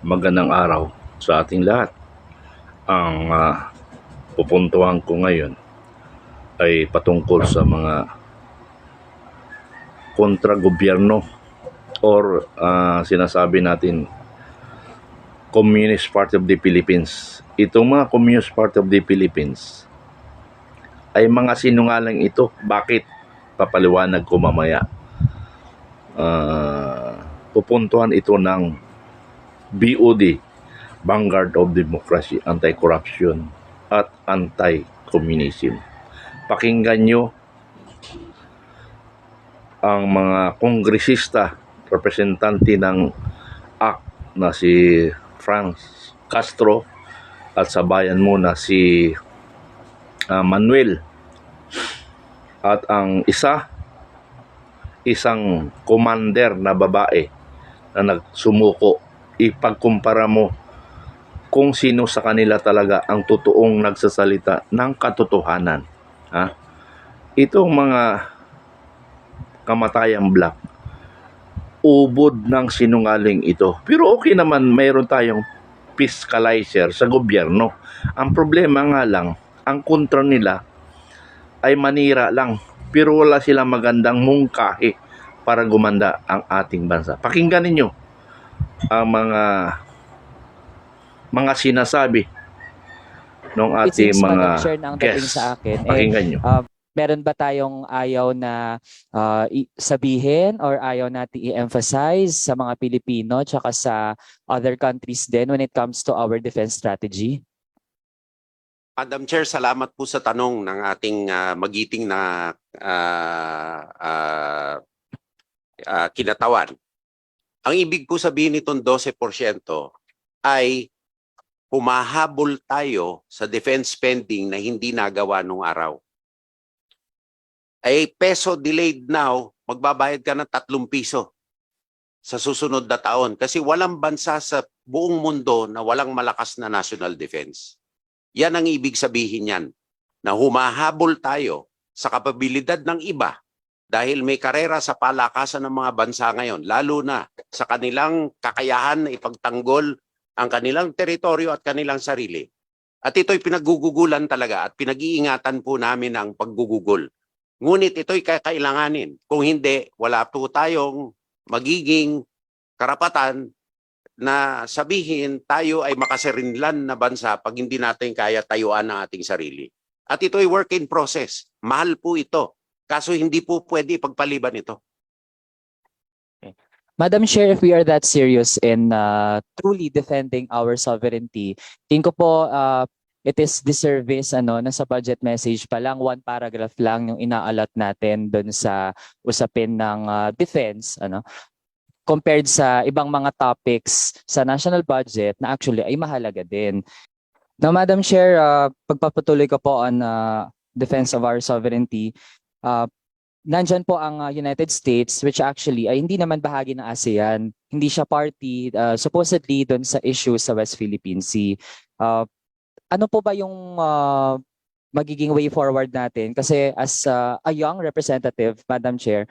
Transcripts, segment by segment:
Magandang araw sa ating lahat. Ang ah, pupuntuhan ko ngayon ay patungkol sa mga kontra-gobyerno or ah, sinasabi natin Communist Party of the Philippines. Itong mga Communist Party of the Philippines ay mga sinungaling ito. Bakit? Papaliwanag ko mamaya. Ah, pupuntuhan ito ng BOD, Vanguard of Democracy, Anti-Corruption at Anti-Communism. Pakinggan nyo ang mga kongresista, representante ng ACT na si Franz Castro at sa bayan mo na si ah, Manuel at ang isa isang commander na babae na nagsumuko ipagkumpara mo kung sino sa kanila talaga ang totoong nagsasalita ng katotohanan ha? Itong mga kamatayang black ubod ng sinungaling ito. Pero okay naman mayroon tayong fiscalizer sa gobyerno. Ang problema nga lang ang kontra nila ay manira lang pero wala silang magandang mungkahi para gumanda ang ating bansa. Pakinggan ninyo ang mga mga sinasabi ng ating mga guests. sa akin, eh, Pakinggan nyo. meron ba tayong ayaw na i- sabihin or ayaw natin i-emphasize sa mga Pilipino tsaka sa other countries din when it comes to our defense strategy? Madam Chair, salamat po sa tanong ng ating ah, magiting na ah, ah, ah, kinatawan. Ang ibig po sabihin nitong 12% ay humahabol tayo sa defense spending na hindi nagawa nung araw. Ay peso delayed now, magbabayad ka ng tatlong piso sa susunod na taon kasi walang bansa sa buong mundo na walang malakas na national defense. Yan ang ibig sabihin yan, na humahabol tayo sa kapabilidad ng iba dahil may karera sa palakasan ng mga bansa ngayon, lalo na sa kanilang kakayahan na ipagtanggol ang kanilang teritoryo at kanilang sarili. At ito'y pinagugugulan talaga at pinag-iingatan po namin ang paggugugol. Ngunit ito'y kakailanganin. Kung hindi, wala po tayong magiging karapatan na sabihin tayo ay makaserinlan na bansa pag hindi natin kaya tayuan ang ating sarili. At ito ay work in process. Mahal po ito. Kaso hindi po pwede ipagpaliban ito. Madam Chair, if we are that serious in uh, truly defending our sovereignty, tingin ko po uh, it is disservice ano, na sa budget message pa lang, one paragraph lang yung inaalat natin doon sa usapin ng uh, defense. Ano, compared sa ibang mga topics sa national budget na actually ay mahalaga din. Now, Madam Chair, uh, pagpapatuloy ko po on uh, defense of our sovereignty, uh, nandyan po ang uh, United States which actually ay hindi naman bahagi ng ASEAN. Hindi siya party uh, supposedly doon sa issue sa West Philippine Sea. Uh, ano po ba yung uh, magiging way forward natin? Kasi as uh, a young representative, Madam Chair,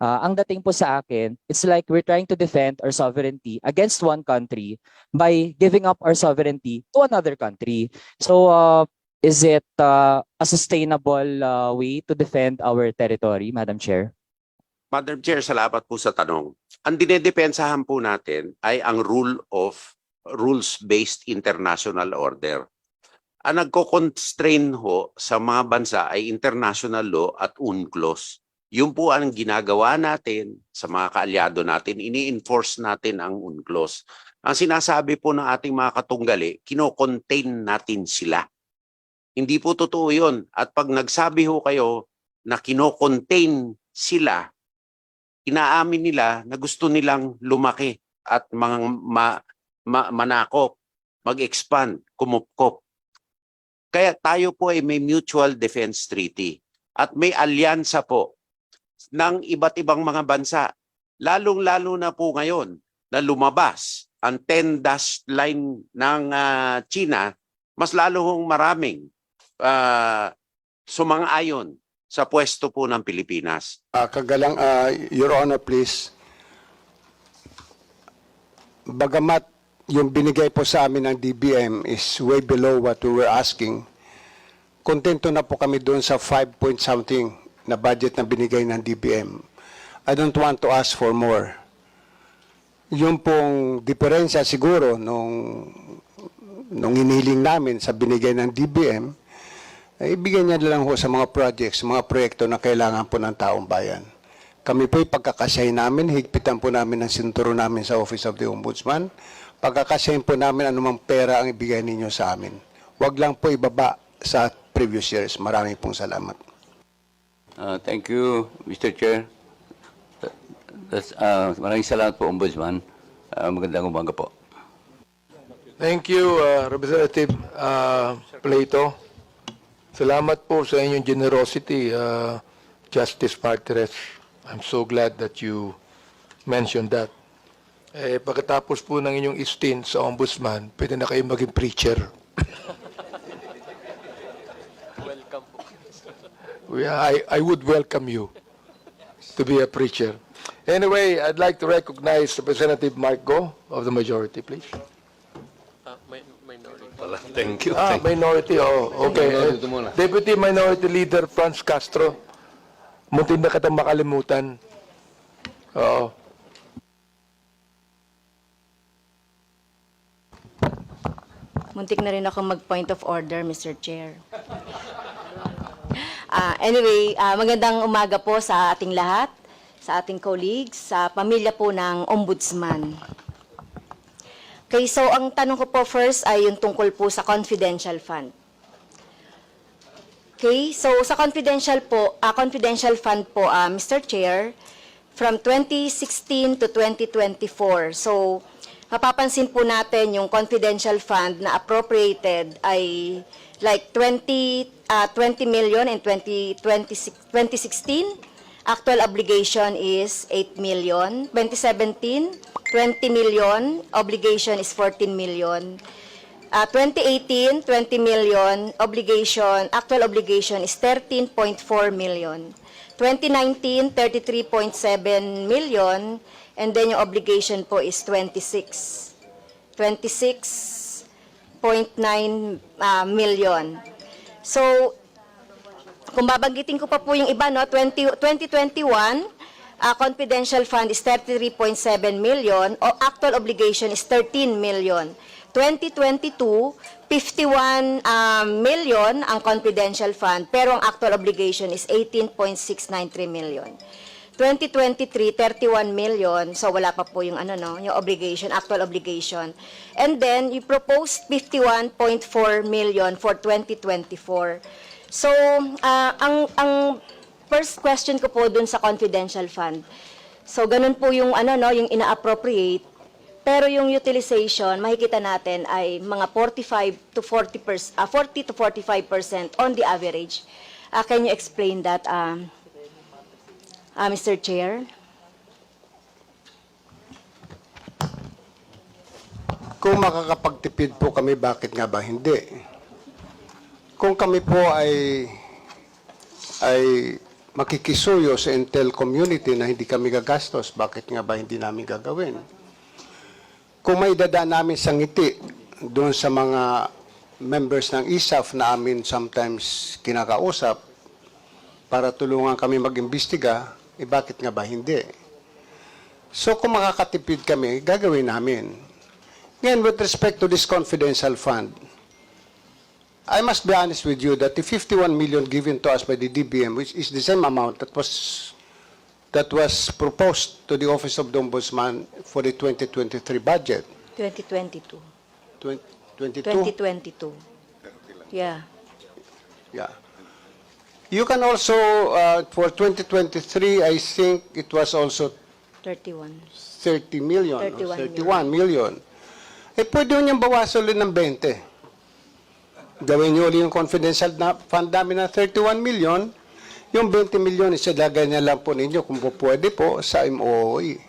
uh, ang dating po sa akin, it's like we're trying to defend our sovereignty against one country by giving up our sovereignty to another country. So, uh, is it uh, a sustainable uh, way to defend our territory, Madam Chair? Madam Chair, salamat po sa tanong. Ang dinedepensahan po natin ay ang rule of rules-based international order. Ang nagko-constrain ho sa mga bansa ay international law at UNCLOS. Yun po ang ginagawa natin sa mga kaalyado natin, ini-enforce natin ang UNCLOS. Ang sinasabi po ng ating mga katunggali, kino-contain natin sila. Hindi po totoo yun. At pag nagsabi ho kayo na kino-contain sila, inaamin nila na gusto nilang lumaki at mga ma, ma- manakop, mag-expand, kumupkop. Kaya tayo po ay may mutual defense treaty at may alyansa po ng iba't ibang mga bansa. Lalong-lalo na po ngayon na lumabas ang 10 dash line ng ah, China, mas lalo hong maraming uh, sumang-ayon sa pwesto po ng Pilipinas. Ah, kagalang, ah, Your Honor, please. Bagamat yung binigay po sa amin ng DBM is way below what we were asking. Kontento na po kami doon sa 5 point something na budget na binigay ng DBM. I don't want to ask for more. Yung pong diferensya siguro nung, nung iniling namin sa binigay ng DBM, ibigay niya lang ho sa mga projects, mga proyekto na kailangan po ng taong bayan. Kami po pagkakasay namin, higpitan po namin ang sinturo namin sa Office of the Ombudsman. Pagkakasayin po namin anumang pera ang ibigay ninyo sa amin. Huwag lang po ibaba sa previous years. Maraming pong salamat. Uh, thank you, Mr. Chair. That's, uh, maraming salamat po, Ombudsman. Uh, magandang umaga po. Thank you, uh, Representative uh, Plato. Salamat po sa inyong generosity, uh, Justice Martires. I'm so glad that you mentioned that. Eh, pagkatapos po ng inyong stint sa Ombudsman, pwede na kayo maging preacher. welcome po. I, I would welcome you to be a preacher. Anyway, I'd like to recognize Representative Mark Go of the majority, please. Thank you. Ah, minority, oh, okay. Eh, Deputy Minority Leader Franz Castro. Muntin na kitang makalimutan. Oo. Muntik na rin ako mag-point of order, Mr. Chair. Ah, anyway, ah, magandang umaga po sa ating lahat, sa ating colleagues, sa pamilya po ng Ombudsman. Okay, so ang tanong ko po first ay yung tungkol po sa confidential fund. Okay, so sa confidential po, ah, confidential fund po, ah, Mr. Chair, from 2016 to 2024. So, mapapansin po natin yung confidential fund na appropriated ay like 20 ah, 20 million in 20, 20, 2016. Actual obligation is 8 million. 2017, 20 million. Obligation is 14 million. Uh, 2018, 20 million. Obligation, actual obligation is 13.4 million. 2019, 33.7 million. And then yung obligation po is 26. 26.9 uh, million. So, kung babanggitin ko pa po yung iba, no, 20, 2021, uh, confidential fund is 33.7 million, o actual obligation is 13 million. 2022, 51 um, million ang confidential fund, pero ang actual obligation is 18.693 million. 2023, 31 million, so wala pa po yung ano no, yung obligation, actual obligation. And then, you proposed 51.4 million for 2024. So, ah, ang, ang first question ko po dun sa confidential fund. So, ganun po yung ano no, yung ina-appropriate. Pero yung utilization, makikita natin ay mga 45 to 40 percent, 40 to 45 percent on the average. Ah, can you explain that, um, ah, Mr. Chair? Kung makakapagtipid po kami, bakit nga ba hindi? Kung kami po ay ay makikisuyo sa Intel community na hindi kami gagastos, bakit nga ba hindi namin gagawin? Kung may dadaan namin sa ngiti doon sa mga members ng ISAF na amin sometimes kinakausap para tulungan kami mag-imbestiga, eh bakit nga ba hindi? So kung makakatipid kami, gagawin namin. Ngayon, with respect to this confidential fund, I must be honest with you that the 51 million given to us by the DBM, which is the same amount that was that was proposed to the Office of the Ombudsman for the 2023 budget, 2022. 2022. 2022. Yeah. Yeah. You can also, uh, for 2023, I think it was also 31. 30 million. or 31 31 million. Eh, pwede niyang bawasan ulit ng 20. Gawin nyo ulit yung confidential na fund namin na 31 million. Yung 20 million, isadagay na lang po ninyo kung po pwede po sa MOOE.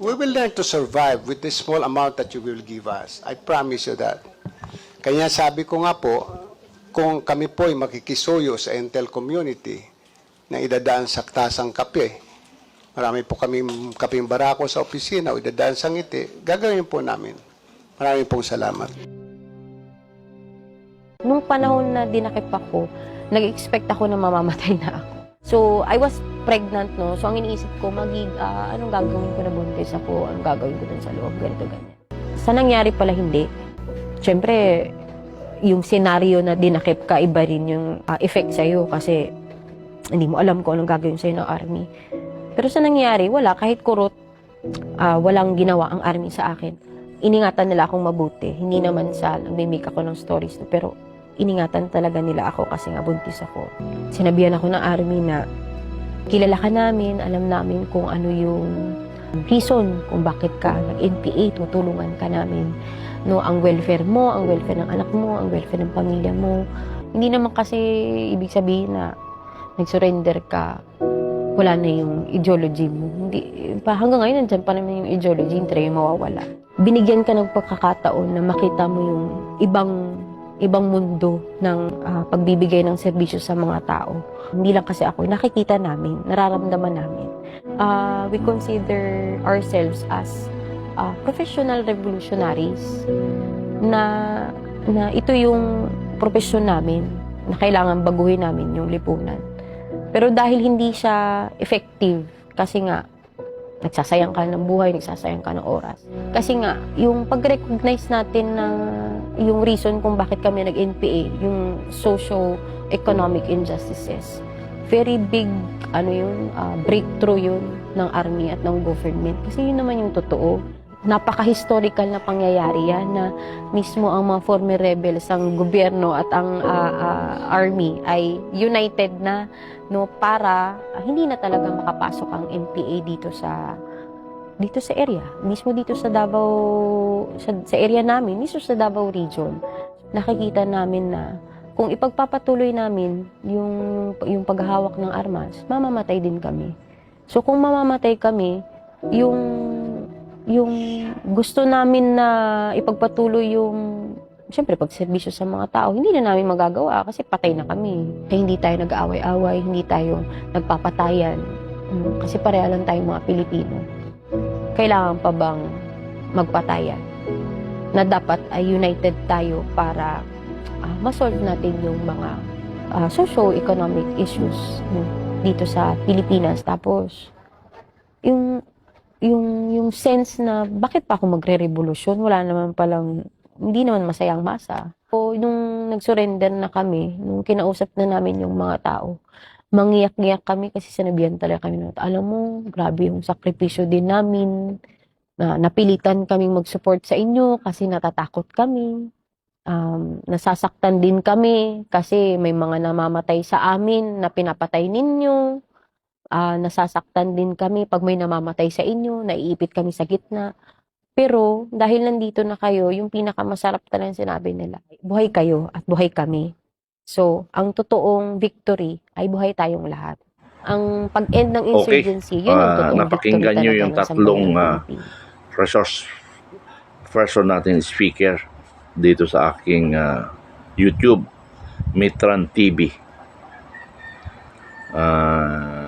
We will learn to survive with the small amount that you will give us. I promise you that. Kaya sabi ko nga po, kung kami po ay makikisuyo sa Intel community na idadaan sa tasang kape, marami po kami kaping barako sa opisina o idadaan sa ngiti, gagawin po namin. Maraming pong salamat. Panahon na dinakip ako, nag-expect ako na mamamatay na ako. So, I was pregnant, no? So, ang iniisip ko, magig, ah, anong gagawin ko na buntis ako? Anong gagawin ko dun sa loob? Ganito, ganyan. Sa nangyari pala, hindi. Siyempre, yung senaryo na dinakip ka, iba rin yung ah, effect sa'yo kasi hindi mo alam kung anong gagawin sa'yo ng army. Pero sa nangyari, wala. Kahit kurot, ah, walang ginawa ang army sa akin. Iningatan nila akong mabuti. Hindi naman sa nagmimik ako ng stories. Pero iningatan talaga nila ako kasi nga buntis ako. Sinabihan ako ng army na kilala ka namin, alam namin kung ano yung reason kung bakit ka nag-NPA, tutulungan ka namin. No, ang welfare mo, ang welfare ng anak mo, ang welfare ng pamilya mo. Hindi naman kasi ibig sabihin na nag-surrender ka, wala na yung ideology mo. Hindi, pa, hanggang ngayon, nandyan pa naman yung ideology, hindi rin mawawala. Binigyan ka ng pagkakataon na makita mo yung ibang ibang mundo ng ah, pagbibigay ng serbisyo sa mga tao. Hindi lang kasi ako, nakikita namin, nararamdaman namin. Ah, we consider ourselves as ah, professional revolutionaries na na ito yung profesyon namin na kailangan baguhin namin yung lipunan. Pero dahil hindi siya effective kasi nga nagsasayang ka ng buhay, nagsasayang ka ng oras. Kasi nga, yung pag-recognize natin na yung reason kung bakit kami nag-NPA, yung socio-economic injustices, very big ano yun, ah, breakthrough yun ng army at ng government. Kasi yun naman yung totoo. Napaka-historical na pangyayari yan na mismo ang mga former rebels, ang gobyerno at ang ah, ah, army ay united na no para ah, hindi na talaga makapasok ang NPA dito sa dito sa area, mismo dito sa Davao sa, sa area namin, mismo sa Davao region. Nakikita namin na kung ipagpapatuloy namin yung yung paghahawak ng armas, mamamatay din kami. So kung mamamatay kami, yung yung gusto namin na ipagpatuloy yung Siyempre, pag serbisyo sa mga tao, hindi na namin magagawa kasi patay na kami. Kaya hindi tayo nag-aaway-away, hindi tayo nagpapatayan. Mm, Kasi pareha lang tayong mga Pilipino. Kailangan pa bang magpatayan? Na dapat ay united tayo para ah, masolve natin yung mga ah, socio-economic issues no, dito sa Pilipinas. Tapos, yung yung yung sense na bakit pa ako magre-revolusyon? Wala naman palang hindi naman masayang masa. So, nung nag-surrender na kami, nung kinausap na namin yung mga tao, mangiyak-ngiyak kami kasi sinabihan talaga kami na, alam mo, grabe yung sakripisyo din namin, na napilitan kaming mag-support sa inyo kasi natatakot kami. Um, nasasaktan din kami kasi may mga namamatay sa amin na pinapatay ninyo. Ah, nasasaktan din kami pag may namamatay sa inyo, naiipit kami sa gitna. Pero dahil nandito na kayo, yung pinakamasarap talagang sinabi nila, buhay kayo at buhay kami. So, ang totoong victory ay buhay tayong lahat. Ang pag-end ng Okay. insurgency, yun ang Ah, totoong napakinggan victory nyo talaga yung tatlong, Pilipino. resource person natin speaker dito sa aking ah, YouTube Mitran TV Ah,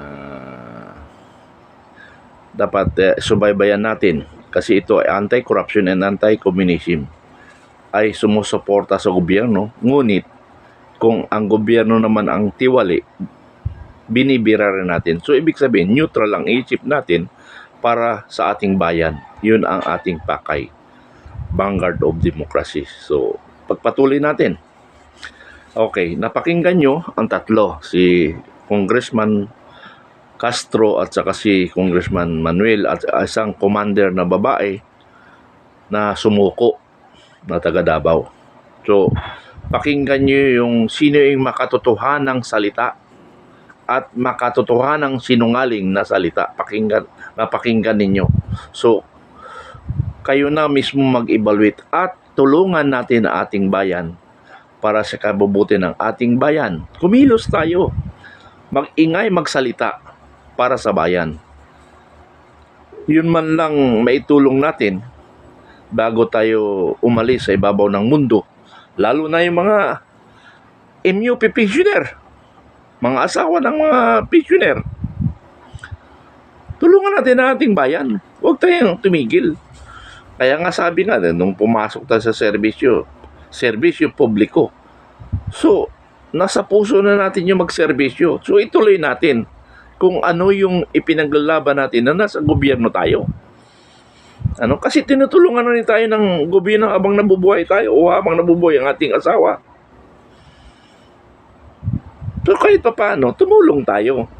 dapat eh, subaybayan natin kasi ito ay anti-corruption and anti-communism ay sumusuporta sa gobyerno ngunit kung ang gobyerno naman ang tiwali binibira rin natin so ibig sabihin neutral ang isip natin para sa ating bayan. Yun ang ating pakay. Vanguard of Democracy. So, pagpatuloy natin. Okay, napakinggan nyo ang tatlo. Si Congressman Castro at saka si Congressman Manuel at isang commander na babae na sumuko na taga Davao. So, pakinggan nyo yung sino yung makatotohanang salita at makatotohanang sinungaling na salita. Pakinggan, napakinggan ninyo. So, kayo na mismo mag-evaluate at tulungan natin ang ating bayan para sa kabubuti ng ating bayan. Kumilos tayo. Mag-ingay, magsalita para sa bayan. Yun man lang maitulong natin bago tayo umalis sa ibabaw ng mundo. Lalo na yung mga MUP pensioner mga asawa ng mga pensioner. Tulungan natin ang ating bayan. Huwag tayong tumigil. Kaya nga sabi nga, nung pumasok tayo sa serbisyo, serbisyo publiko. So, nasa puso na natin yung magserbisyo. So, ituloy natin kung ano yung ipinaglalaban natin na nasa gobyerno tayo. Ano? Kasi tinutulungan na rin tayo ng gobyerno habang nabubuhay tayo o habang nabubuhay ang ating asawa. So kahit pa paano, tumulong tayo.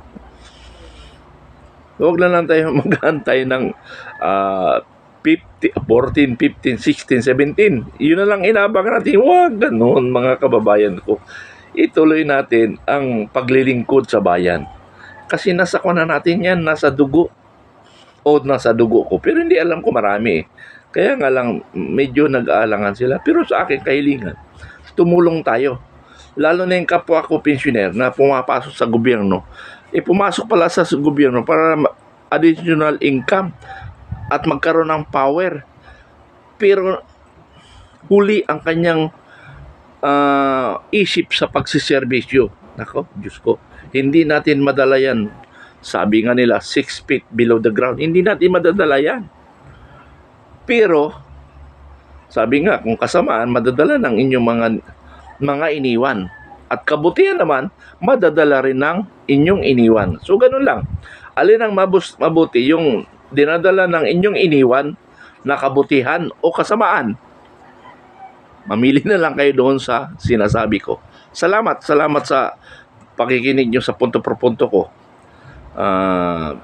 Huwag na lang tayo maghantay ng ah, 50, 14, 15, 16, 17. Yun na lang inabangan natin. Huwag ganun mga kababayan ko. Ituloy natin ang paglilingkod sa bayan. Kasi nasa na natin yan, nasa dugo. O nasa dugo ko. Pero hindi alam ko marami. eh. Kaya nga lang, medyo nag-aalangan sila. Pero sa akin kahilingan, tumulong tayo. Lalo na yung kapwa ko pensioner na pumapasok sa gobyerno. Eh, pumasok pala sa gobyerno para additional income at magkaroon ng power. Pero huli ang kanyang ah, isip sa pagsiservisyo. Nako, Diyos ko. Hindi natin madala yan. Sabi nga nila, six feet below the ground. Hindi natin madadala yan. Pero, sabi nga, kung kasamaan, madadala ng inyong mga mga iniwan. At kabutihan naman, madadala rin ng inyong iniwan. So, ganun lang. Alin ang mabus, mabuti? Yung dinadala ng inyong iniwan na kabutihan o kasamaan? Mamili na lang kayo doon sa sinasabi ko. Salamat, salamat sa pakikinig nyo sa punto per punto ko. Ah,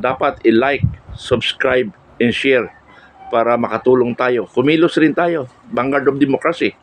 dapat i-like, subscribe, and share para makatulong tayo. Kumilos rin tayo. Vanguard of Democracy.